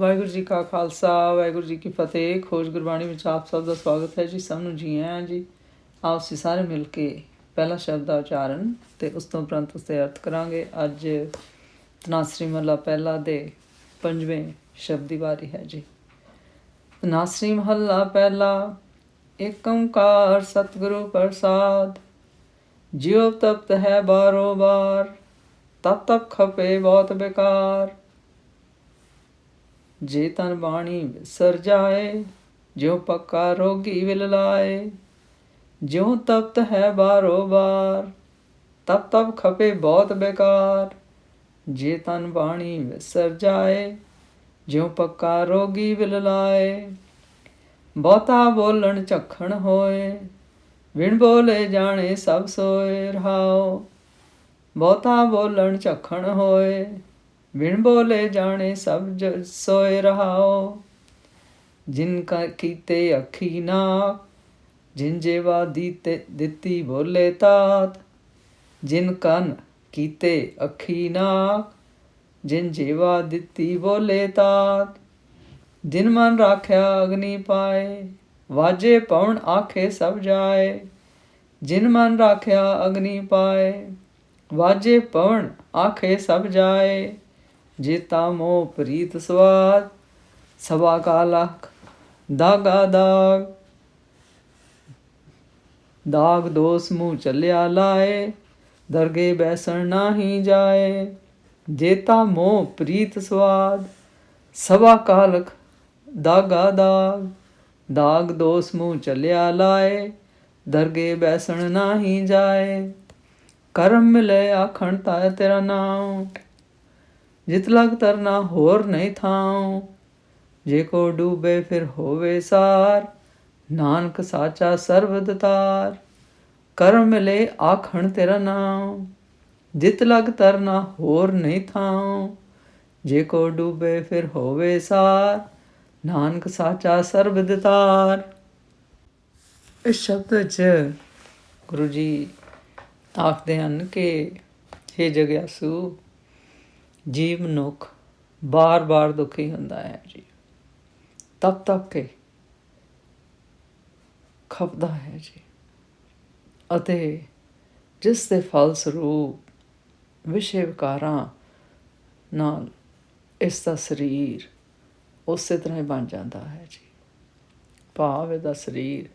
ਵਾਹਿਗੁਰੂ ਜੀ ਕਾ ਖਾਲਸਾ, ਵਾਹਿਗੁਰੂ ਜੀ ਕੀ ਫਤਿਹ। ਖੋਜ ਗੁਰਬਾਣੀ ਵਿੱਚ ਆਪ ਸਭ ਦਾ ਸਵਾਗਤ ਹੈ ਜੀ, ਸਭ ਨੂੰ ਜੀ ਆਇਆਂ ਜੀ। ਆਓ ਅਸੀਂ ਸਾਰੇ ਮਿਲ ਕੇ ਪਹਿਲਾ ਸ਼ਬਦ ਦਾ ਉਚਾਰਨ ਤੇ ਉਸ ਤੋਂ ਉਪਰੰਤ ਉਸ ਦੇ ਅਰਥ ਕਰਾਂਗੇ। ਅੱਜ ਤਨਾਸਰੀ ਮਹਲਾ ਪਹਿਲਾ ਦੇ ਪੰਜਵੇਂ ਸ਼ਬਦ ਦੀ ਵਾਰੀ ਹੈ ਜੀ। ਤਨਾਸਰੀ ਮਹਲਾ ਪਹਿਲਾ ਏਕ ਓੰਕਾਰ ਸਤਿਗੁਰੂ ਪ੍ਰਸਾਦ। ਜਿਉ ਤਪਤ ਹੈ ਬਾਰੋ ਬਾਰ ਤਪ ਤਪ ਖਪੇ ਬਹੁਤ ਬੇਕਾਰ। ਜੇ ਤਨ ਬਾਣੀ ਵਿਸਰ ਜਾਏ, ਜਿਉ ਪੱਕਾ ਰੋਗੀ ਵਿਲ ਲਾਏ। ਜਿਉ ਤਪਤ ਹੈ ਬਾਰੋ ਬਾਰ, ਤਪ ਤਪ ਖਪੇ ਬਹੁਤ ਬੇਕਾਰ। ਜੇ ਤਨ ਬਾਣੀ ਵਿਸਰ ਜਾਏ, ਜਿਉ ਪੱਕਾ ਰੋਗੀ ਵਿਲ ਲਾਏ। ਬਹੁਤਾ ਬੋਲਣ ਝਖਣ ਹੋਏ ਵਿਣ ਬੋਲੇ ਜਾਣੇ ਸਭ ਸੋਏ ਰਹਾਓ। ਬਹੁਤਾ ਬੋਲਣ ਝਖਣ ਹੋਏ ਵਿਣ ਬੋਲੇ ਜਾਣੇ ਸਭ ਜ- ਸੋਏ ਰਹਾਓ। ਜਿਨ ਕਾ ਕੀਤੇ ਅੱਖੀ ਨਾ, ਜਿਨ ਜੇਵਾ ਦੀਤੇ ਦਿੱਤੀ ਬੋਲੇ ਤਾਤ। ਜਿਨ ਕਨ ਕੀਤੇ ਅੱਖੀ ਨਾ, ਜਿਨ ਜੇਵਾ ਦਿੱਤੀ ਬੋਲੇ ਤਾਤ। ਜਿਨ ਮਨ ਰਾਖਿਆ ਅਗਨੀ ਪਾਏ, ਵਾਜੇ ਪਵਨ ਆਖੇ ਸਭ ਜਾਏ। ਜਿਨ ਮਨ ਰਾਖਿਆ ਅਗਨੀ ਪਾਏ, ਵਾਜੇ ਪਵਨ ਆਖੇ ਸਭ ਜਾਏ। ਜੀਤਾ ਮੋ ਪ੍ਰੀਤ ਸਵਾਦ ਸਵਾ ਕਾ ਦਾਗਾ ਦਾਗ। ਦਾਗ ਦੋਸ ਮੂੰਹ ਚੱਲਿਆ ਲਾਏ, ਦਰਗੇ ਬੈਸਣ ਨਾਹੀ ਜਾਏ। ਜੇਤਾ ਮੋ ਪ੍ਰੀਤ ਸਵਾਦ ਸਵਾ ਕਾਲਖ ਦਾਗਾ ਦਾਗ। ਦਾਗ ਦੋਸ ਮੂੰਹ ਚੱਲਿਆ ਲਾਏ, ਦਰਗੇ ਬੈਸਣ ਨਾਹੀ ਜਾਏ। ਕਰਮ ਮਿਲੇ ਆਖਣ ਤਾ ਤੇਰਾ ਨਾਮ ਜਿਤ ਲਗ ਤਰਨਾ ਹੋਰ ਨਹੀਂ ਥਾਉ। ਜੇ ਕੋ ਡੂਬੇ ਫਿਰ ਹੋਵੇ ਸਾਰ, ਨਾਨਕ ਸਾਚਾ ਸਰਬਦ ਤਾਰ। ਕਰਮ ਮਿਲੇ ਆਖਣ ਤੇਰਾ ਨਾਮ ਜਿਤ ਲਗ ਤਰਨਾ ਹੋਰ ਨਹੀਂ ਥਾਉ। ਜੇ ਕੋ ਡੂਬੇ ਫਿਰ ਹੋਵੇ ਸਾਰ, ਨਾਨਕ ਸਾਚਾ ਸਰਬਦ ਤਾਰ। ਇਸ ਸ਼ਬਦ 'ਚ ਗੁਰੂ ਜੀ ਆਖਦੇ ਹਨ ਕਿ हे ਜਗਿਆਸੂ ਜੀਵ ਮਨੁੱਖ ਬਾਰ-ਬਾਰ ਦੁਖੀ ਹੁੰਦਾ ਹੈ ਜੀ। ਤਪ ਤਪ ਕੇ ਖਪਦਾ ਹੈ ਜੀ। ਅਤੇ ਜਿਸ ਦੇ ਫਲ ਸਰੂਪ ਵਿਸ਼ੇ ਵਿਕਾਰਾਂ ਨਾਲ ਇਸ ਦਾ ਸਰੀਰ ਉਸੇ ਤਰ੍ਹਾਂ ਹੀ ਬਣ ਜਾਂਦਾ ਹੈ ਜੀ। ਭਾਵ ਇਹਦਾ ਸਰੀਰ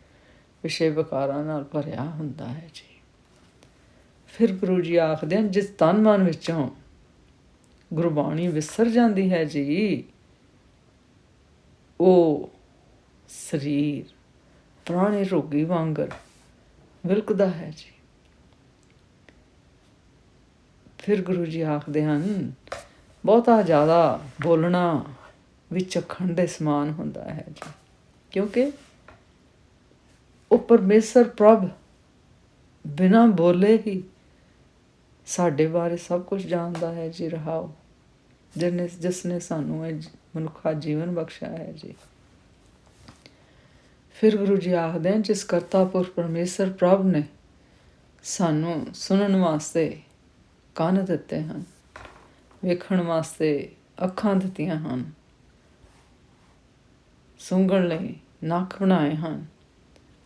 ਵਿਸ਼ੇ ਵਿਕਾਰਾਂ ਨਾਲ ਭਰਿਆ ਹੁੰਦਾ ਹੈ ਜੀ। ਫਿਰ ਗੁਰੂ ਜੀ ਆਖਦੇ ਹਨ, ਜਿਸ ਤਨ ਮਨ ਵਿੱਚੋਂ ਗੁਰਬਾਣੀ ਵਿਸਰ ਜਾਂਦੀ ਹੈ ਜੀ। ਉਹ ਸਰੀਰ ਪੁਰਾਣੇ ਰੋਗੀ ਵਾਂਗਰ ਵਿਲਕਦਾ ਹੈ ਜੀ। ਫਿਰ ਗੁਰੂ ਜੀ ਆਖਦੇ ਹਨ, ਬਹੁਤਾ ਜ਼ਿਆਦਾ ਬੋਲਣਾ ਵੀ ਚਖਣ ਦੇ ਸਮਾਨ ਹੁੰਦਾ ਹੈ ਜੀ। ਕਿਉਂਕਿ ਉਹ ਪਰਮੇਸ਼ਰ ਪ੍ਰਭ ਬਿਨਾਂ ਬੋਲੇ ਹੀ ਸਾਡੇ ਬਾਰੇ ਸਭ ਕੁਝ ਜਾਣਦਾ ਹੈ ਜੀ, ਰਹਾਓ। ਜਿਨੇ ਜਿਸ ਨੇ ਸਾਨੂੰ ਇਹ ਜ- ਮਨੁੱਖਾ ਜੀਵਨ ਬਖਸ਼ਿਆ ਹੈ ਜੀ। ਫਿਰ ਗੁਰੂ ਜੀ ਆਖਦੇ ਹਨ, ਜਿਸ ਕਰਤਾਪੁਰ ਪਰਮੇਸ਼ਰ ਪ੍ਰਭ ਨੇ ਸਾਨੂੰ ਸੁਣਨ ਵਾਸਤੇ ਕੰਨ ਦਿੱਤੇ ਹਨ, ਵੇਖਣ ਵਾਸਤੇ ਅੱਖਾਂ ਦਿੱਤੀਆਂ ਹਨ ਸੁੰਘਣ ਲਈ ਨੱਕ ਬਣਾਏ ਹਨ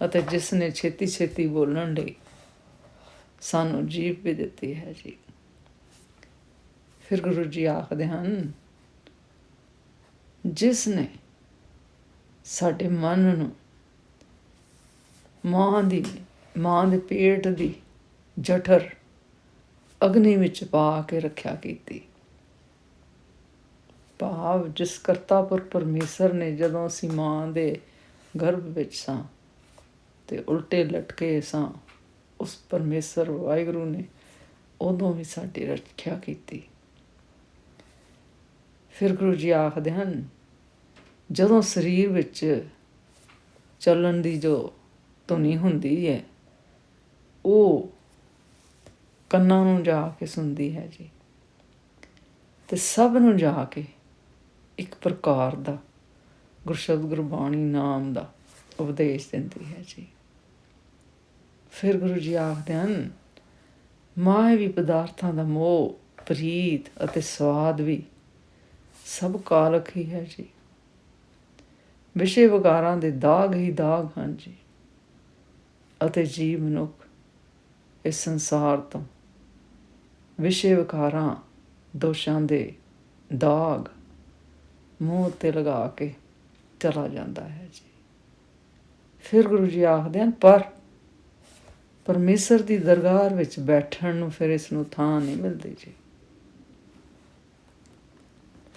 ਅਤੇ ਜਿਸ ਨੇ ਛੇਤੀ ਛੇਤੀ ਬੋਲਣ ਲਈ ਸਾਨੂੰ ਜੀਭ ਵੀ ਦਿੱਤੀ ਹੈ ਜੀ। ਫਿਰ ਗੁਰੂ ਜੀ ਆਖਦੇ ਹਨ, ਜਿਸ ਨੇ ਸਾਡੇ ਮਨ ਨੂੰ ਮਾਂ ਦੀ, ਮਾਂ ਦੇ ਪੇਟ ਦੀ ਜਠਰ ਅਗਨੀ ਵਿੱਚ ਪਾ ਕੇ ਰੱਖਿਆ ਕੀਤੀ। ਭਾਵ ਜਿਸ ਕਰਤਾਪੁਰ ਪਰਮੇਸ਼ਰ ਨੇ ਜਦੋਂ ਅਸੀਂ ਮਾਂ ਦੇ ਗਰਭ ਵਿੱਚ ਸਾਂ ਤੇ ਉਲਟੇ ਲਟਕੇ ਸਾਂ, ਉਸ ਪਰਮੇਸ਼ਰ ਵਾਹਿਗੁਰੂ ਨੇ ਉਦੋਂ ਵੀ ਸਾਡੀ ਰੱਖਿਆ ਕੀਤੀ। ਫਿਰ ਗੁਰੂ ਜੀ ਆਖਦੇ ਹਨ, ਜਦੋਂ ਸਰੀਰ ਵਿੱਚ ਚੱਲਣ ਦੀ ਜੋ ਧੁਨੀ ਹੁੰਦੀ ਹੈ ਉਹ ਕੰਨਾਂ ਨੂੰ ਜਾ ਕੇ ਸੁਣਦੀ ਹੈ ਜੀ। ਤੇ ਸਭ ਨੂੰ ਜਾ ਕੇ ਇੱਕ ਪ੍ਰਕਾਰ ਦਾ ਗੁਰਸ਼ਬਦ ਗੁਰਬਾਣੀ ਨਾਮ ਦਾ ਉਪਦੇਸ਼ ਦਿੰਦੀ ਹੈ ਜੀ। ਫਿਰ ਗੁਰੂ ਜੀ ਆਖਦੇ ਹਨ ਮਾਇਆ ਵੀ ਪਦਾਰਥਾਂ ਦਾ ਮੋਹ, ਪ੍ਰੀਤ ਅਤੇ ਸਵਾਦ ਵੀ ਸਭ ਕਾਲਕ ਹੀ ਹੈ ਜੀ। ਵਿਸ਼ੇ ਵਿਕਾਰਾਂ ਦੇ ਦਾਗ ਹੀ ਦਾਗ ਹਨ ਜੀ। ਅਤੇ ਜੀਵ ਮਨੁੱਖ, ਇਸ ਸੰਸਾਰ ਤੋਂ ਵਿਸ਼ੇ ਵਿਕਾਰਾਂ ਦੋਸ਼ਾਂ ਦੇ ਦਾਗ ਮੂੰਹ ਤੇ ਲਗਾ ਕੇ ਚਲਾ ਜਾਂਦਾ ਹੈ ਜੀ। ਫਿਰ ਗੁਰੂ ਜੀ ਆਖਦੇ ਹਨ, ਪਰ ਪਰਮੇਸ਼ਰ ਦੀ ਦਰਗਾਹ ਵਿੱਚ ਬੈਠਣ ਨੂੰ ਫਿਰ ਇਸ ਨੂੰ ਥਾਂ ਨਹੀਂ ਮਿਲਦੀ ਜੀ।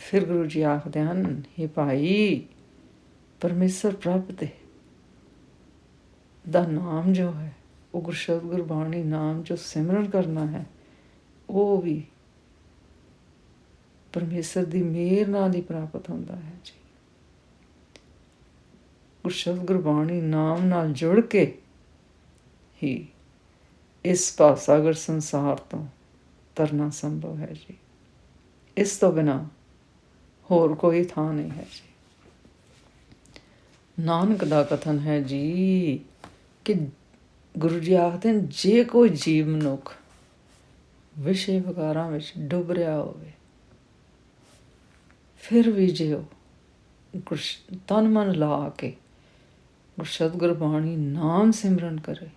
ਫਿਰ ਗੁਰੂ ਜੀ ਆਖਦੇ ਹਨ हे ਭਾਈ, ਪਰਮੇਸ਼ਰ ਪ੍ਰਭ 'ਤੇ ਦਾ ਨਾਮ ਜੋ ਹੈ, ਉਹ ਗੁਰਸ਼ਬਦ ਗੁਰਬਾਣੀ ਨਾਮ ਜੋ ਸਿਮਰਨ ਕਰਨਾ ਹੈ, ਉਹ ਵੀ ਪਰਮੇਸ਼ਰ ਦੀ ਮਿਹਰ ਨਾਲ ਹੀ ਪ੍ਰਾਪਤ ਹੁੰਦਾ ਹੈ ਜੀ। ਗੁਰਸ਼ਬਦ ਗੁਰਬਾਣੀ ਨਾਮ ਨਾਲ ਜੁੜ ਕੇ ਹੀ ਇਸ ਪਾਸਾਗਰ ਸੰਸਾਰ ਤੋਂ ਤਰਨਾ ਸੰਭਵ ਹੈ ਜੀ। ਇਸ ਤੋਂ ਬਿਨਾ ਹੋਰ ਕੋਈ ਥਾਂ ਨਹੀਂ ਹੈ। ਜੀ ਨਾਨਕ ਦਾ ਕਥਨ ਹੈ ਜੀ ਕਿ ਗੁਰੂ ਜੀ ਆਖਦੇ ਨੇ, ਜੇ ਕੋਈ ਜੀਵ ਮਨੁੱਖ ਵਿਸ਼ੇ ਵਿਕਾਰਾਂ ਵਿੱਚ ਡੁੱਬ ਰਿਹਾ ਹੋਵੇ, ਫਿਰ ਵੀ ਜੇ ਉਹ ਗੁਰਸ਼- ਤਨ ਮਨ ਲਾ ਕੇ ਗੁਰਸ਼ਬਦ ਗੁਰਬਾਣੀ ਨਾਮ ਸਿਮਰਨ ਕਰੇ,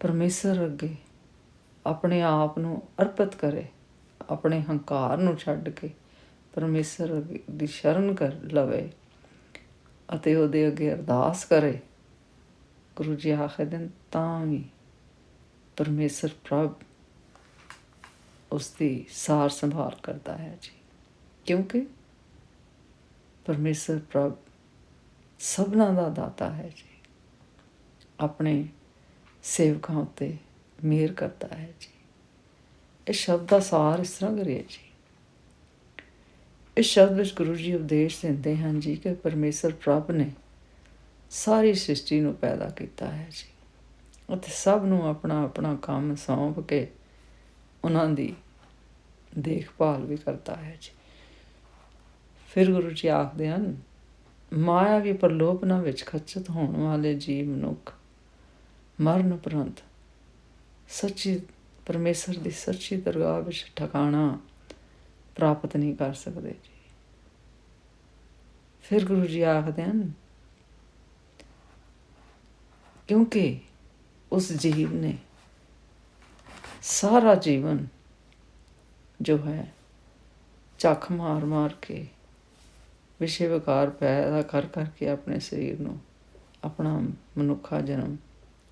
ਪਰਮੇਸ਼ਰ ਅੱਗੇ ਆਪਣੇ ਆਪ ਨੂੰ ਅਰਪਿਤ ਕਰੇ ਆਪਣੇ ਹੰਕਾਰ ਨੂੰ ਛੱਡ ਕੇ ਪਰਮੇਸ਼ਰ ਅੱਗੇ ਦੀ ਸ਼ਰਨ ਕਰ ਲਵੇ ਅਤੇ ਉਹਦੇ ਅੱਗੇ ਅਰਦਾਸ ਕਰੇ। ਗੁਰੂ ਜੀ ਆਖਦੇ ਨੇ ਤਾਂ ਵੀ ਪਰਮੇਸ਼ਰ ਪ੍ਰਭ ਉਸ ਦੀ ਸਾਰ ਸੰਭਾਲ ਕਰਦਾ ਹੈ ਜੀ। ਕਿਉਂਕਿ ਪਰਮੇਸ਼ਰ ਪ੍ਰਭ ਸਭਨਾ ਦਾ ਦਾਤਾ ਹੈ ਜੀ। ਆਪਣੇ ਸੇਵਕਾਂ ਉੱਤੇ ਮਿਹਰ ਕਰਦਾ ਹੈ ਜੀ। ਇਹ ਸ਼ਬਦ ਦਾ ਸਾਰ ਇਸ ਤਰ੍ਹਾਂ ਕਰੀਏ ਜੀ। ਇਸ ਸ਼ਬਦ ਵਿੱਚ ਗੁਰੂ ਜੀ ਉਪਦੇਸ਼ ਦਿੰਦੇ ਹਨ ਜੀ ਕਿ ਪਰਮੇਸ਼ਰ ਪ੍ਰਭ ਨੇ ਸਾਰੀ ਸ੍ਰਿਸ਼ਟੀ ਨੂੰ ਪੈਦਾ ਕੀਤਾ ਹੈ ਜੀ। ਅਤੇ ਸਭ ਨੂੰ ਆਪਣਾ ਆਪਣਾ ਕੰਮ ਸੌਂਪ ਕੇ ਉਹਨਾਂ ਦੀ ਦੇਖਭਾਲ ਵੀ ਕਰਦਾ ਹੈ ਜੀ। ਫਿਰ ਗੁਰੂ ਜੀ ਆਖਦੇ ਹਨ, ਮਾਇਆ ਵੀ ਪ੍ਰਲੋਭਨਾਂ ਵਿੱਚ ਖਚਤ ਹੋਣ ਵਾਲੇ ਜੀਵ ਮਨੁੱਖ ਮਰਨ ਉਪਰੰਤ ਸੱਚੀ ਪਰਮੇਸ਼ਰ ਦੀ ਸੱਚੀ ਦਰਗਾਹ ਵਿੱਚ ਠਿਕਾਣਾ ਪ੍ਰਾਪਤ ਨਹੀਂ ਕਰ ਸਕਦੇ ਜੀ। ਫਿਰ ਗੁਰੂ ਜੀ ਆਖਦੇ ਹਨ, ਕਿਉਂਕਿ ਉਸ ਜੀਵ ਨੇ ਸਾਰਾ ਜੀਵਨ ਜੋ ਹੈ ਚੱਖ ਮਾਰ ਮਾਰ ਕੇ ਵਿਸ਼ੇ ਵਿਕਾਰ ਪੈਦਾ ਕਰ ਕਰਕੇ ਆਪਣੇ ਸਰੀਰ ਨੂੰ ਆਪਣਾ ਮਨੁੱਖਾ ਜਨਮ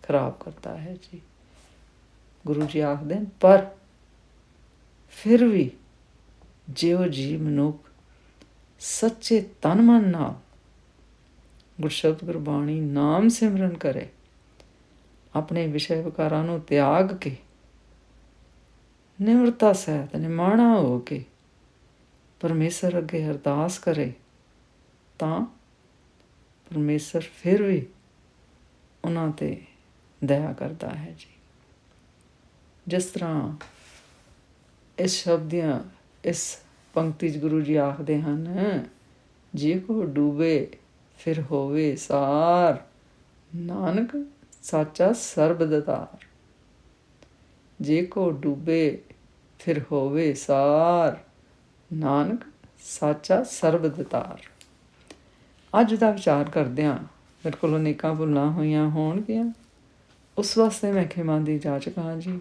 ਖਰਾਬ ਕਰਤਾ ਹੈ ਜੀ। ਗੁਰੂ ਜੀ ਆਖਦੇ ਨੇ ਪਰ ਫਿਰ ਵੀ ਜੇ ਉਹ ਜੀ ਮਨੁੱਖ ਸੱਚੇ ਤਨ ਮਨ ਨਾਲ ਗੁਰਸ਼ਬਦ ਗੁਰਬਾਣੀ ਨਾਮ ਸਿਮਰਨ ਕਰੇ, ਆਪਣੇ ਵਿਸ਼ੇ ਵਿਕਾਰਾਂ ਨੂੰ ਤਿਆਗ ਕੇ, ਨਿਮਰਤਾ ਸਹਿਤ ਨਿਮਾਣਾ ਹੋ ਕੇ ਪਰਮੇਸ਼ਰ ਅੱਗੇ ਅਰਦਾਸ ਕਰੇ, ਤਾਂ ਪਰਮੇਸ਼ਰ ਫਿਰ ਵੀ ਉਹਨਾਂ ਤੇ ਦਇਆ ਕਰਦਾ ਹੈ ਜੀ। ਜਿਸ ਤਰ੍ਹਾਂ ਇਸ ਸ਼ਬਦ ਦੀਆਂ ਇਸ ਪੰਕਤੀ 'ਚ ਗੁਰੂ ਜੀ ਆਖਦੇ ਹਨ, ਜੇ ਕੋ ਡੂਬੇ ਫਿਰ ਹੋਵੇ ਸਾਰ। ਨਾਨਕ ਸਾਚਾ ਸਰਬਦਤਾਰ ਜੇ ਕੋ ਡੂਬੇ ਫਿਰ ਹੋਵੇ ਸਾਰ। ਨਾਨਕ ਸਾਚਾ ਸਰਬਦਤਾਰ ਅੱਜ ਦਾ ਵਿਚਾਰ ਕਰਦਿਆਂ ਮੇਰੇ ਕੋਲੋਂ ਨੇਕਾਂ ਭੁੱਲਾਂ ਹੋਈਆਂ ਹੋਣਗੀਆਂ। ਉਸ ਵਾਸਤੇ ਮੈਂ ਖਿਮਾ ਦੀ ਜਾਚਕ ਹਾਂ ਜੀ।